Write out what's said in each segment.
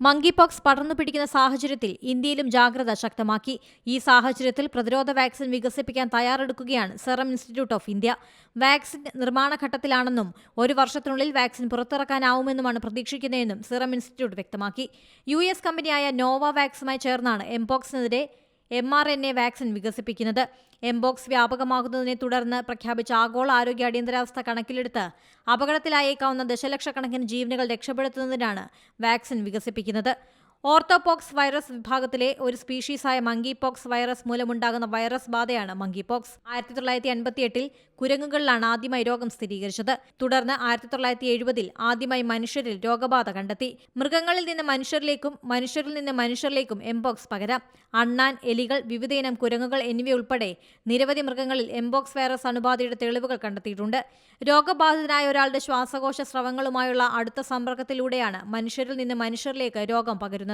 Monkey pox പടർന്നു പിടിക്കുന്ന സാഹചര്യത്തിൽ ഇന്ത്യയിലും ജാഗ്രത ശക്തമാക്കി. ഈ സാഹചര്യത്തിൽ പ്രതിരോധ വാക്സിൻ വികസിപ്പിക്കാൻ തയ്യാറെടുക്കുകയാണ് Serum Institute of India. Vaccine നിർമ്മാണ ഘട്ടത്തിലാണെന്നും ഒരു വർഷത്തിനുള്ളിൽ വാക്സിൻ പുറത്തിറക്കാനാവുമെന്നുമാണ് പ്രതീക്ഷിക്കുന്നതെന്നും സെറം ഇൻസ്റ്റിറ്റ്യൂട്ട് വ്യക്തമാക്കി. യു എസ് കമ്പനിയായ നോവ വാക്സുമായി ചേർന്നാണ് എംപോക്സിനെതിരെ M R N A vaccine വികസിപ്പിക്കുന്നത്. എംബോക്സ് വ്യാപകമാകുന്നതിനെ തുടർന്ന് പ്രഖ്യാപിച്ച ആഗോള ആരോഗ്യ അടിയന്തരാവസ്ഥ കണക്കിലെടുത്ത് അപകടത്തിലായേക്കാവുന്ന ദശലക്ഷക്കണക്കിന് ജീവനുകൾ രക്ഷപ്പെടുത്തുന്നതിനാണ് വാക്സിൻ വികസിപ്പിക്കുന്നത്. ഓർത്തോപോക്സ് വൈറസ് വിഭാഗത്തിലെ ഒരു സ്പീഷീസായ മങ്കി പോക്സ് വൈറസ് മൂലമുണ്ടാകുന്ന വൈറസ് ബാധയാണ് മങ്കി പോക്സ് ആയിരത്തി തൊള്ളായിരത്തി അൻപത്തിയെട്ടിൽ കുരങ്ങുകളിലാണ് ആദ്യമായി രോഗം സ്ഥിരീകരിച്ചത്. തുടർന്ന് ആയിരത്തി തൊള്ളായിരത്തി എഴുപതിൽ ആദ്യമായി മനുഷ്യരിൽ രോഗബാധ കണ്ടെത്തി. മൃഗങ്ങളിൽ നിന്ന് മനുഷ്യരിലേക്കും മനുഷ്യരിൽ നിന്ന് മനുഷ്യരിലേക്കും എംബോക്സ് പകരാം. അണ്ണാൻ എലികൾ വിവിധയിനം കുരങ്ങുകൾ എന്നിവയുൾപ്പെടെ നിരവധി മൃഗങ്ങളിൽ എംബോക്സ് വൈറസ് അണുബാധയുടെ തെളിവുകൾ കണ്ടെത്തിയിട്ടുണ്ട്. രോഗബാധിതനായ ഒരാളുടെ ശ്വാസകോശ സ്രവങ്ങളുമായുള്ള അടുത്ത സമ്പർക്കത്തിലൂടെയാണ് മനുഷ്യരിൽ നിന്ന് മനുഷ്യരിലേക്ക് രോഗം പകരുന്നത്.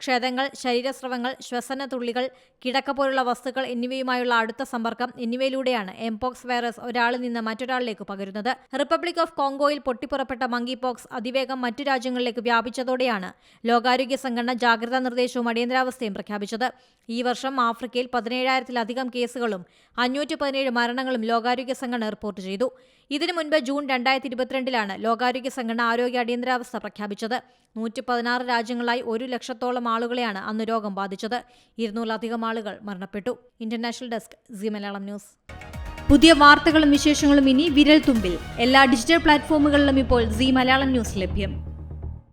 ക്ഷതങ്ങൾ ശരീരസ്രവങ്ങൾ ശ്വസന തുള്ളികൾ കിടക്ക പോലുള്ള വസ്തുക്കൾ എന്നിവയുമായുള്ള അടുത്ത സമ്പർക്കം എന്നിവയിലൂടെയാണ് എംപോക്സ് വൈറസ് ഒരാളിൽ നിന്ന് മറ്റൊരാളിലേക്ക് പകരുന്നത്. റിപ്പബ്ലിക് ഓഫ് കോങ്കോയിൽ പൊട്ടിപ്പുറപ്പെട്ട മങ്കി പോക്സ് അതിവേഗം മറ്റു രാജ്യങ്ങളിലേക്ക് വ്യാപിച്ചതോടെയാണ് ലോകാരോഗ്യ സംഘടന ജാഗ്രതാ നിർദ്ദേശവും അടിയന്തരാവസ്ഥയും പ്രഖ്യാപിച്ചത്. ഈ വർഷം ആഫ്രിക്കയിൽ പതിനേഴായിരത്തിലധികം കേസുകളും അഞ്ഞൂറ്റി പതിനേഴ് മരണങ്ങളും ലോകാരോഗ്യ സംഘടന റിപ്പോർട്ട് ചെയ്തു. ഇതിനു മുൻപ് ജൂൺ രണ്ടായിരത്തി ഇരുപത്തിരണ്ടിലാണ് ലോകാരോഗ്യ സംഘടന ആരോഗ്യ അടിയന്തരാവസ്ഥ പ്രഖ്യാപിച്ചത്. നൂറ്റി പതിനാറ് രാജ്യങ്ങളായി ഒരു ലക്ഷത്തോളം ആളുകളെയാണ് അന്ന് രോഗം ബാധിച്ചത്. ഇരുന്നൂറിലധികം ആളുകൾ മരണപ്പെട്ടു. International desk Zee Malayalam news. പുതിയ വാർത്തകളും വിശേഷങ്ങളും ഇനി വിരൽ തുമ്പിൽ എല്ലാ ഡിജിറ്റൽ പ്ലാറ്റ്ഫോമുകളിലും ഇപ്പോൾ സി മലയാളം ന്യൂസ് ലഭ്യം.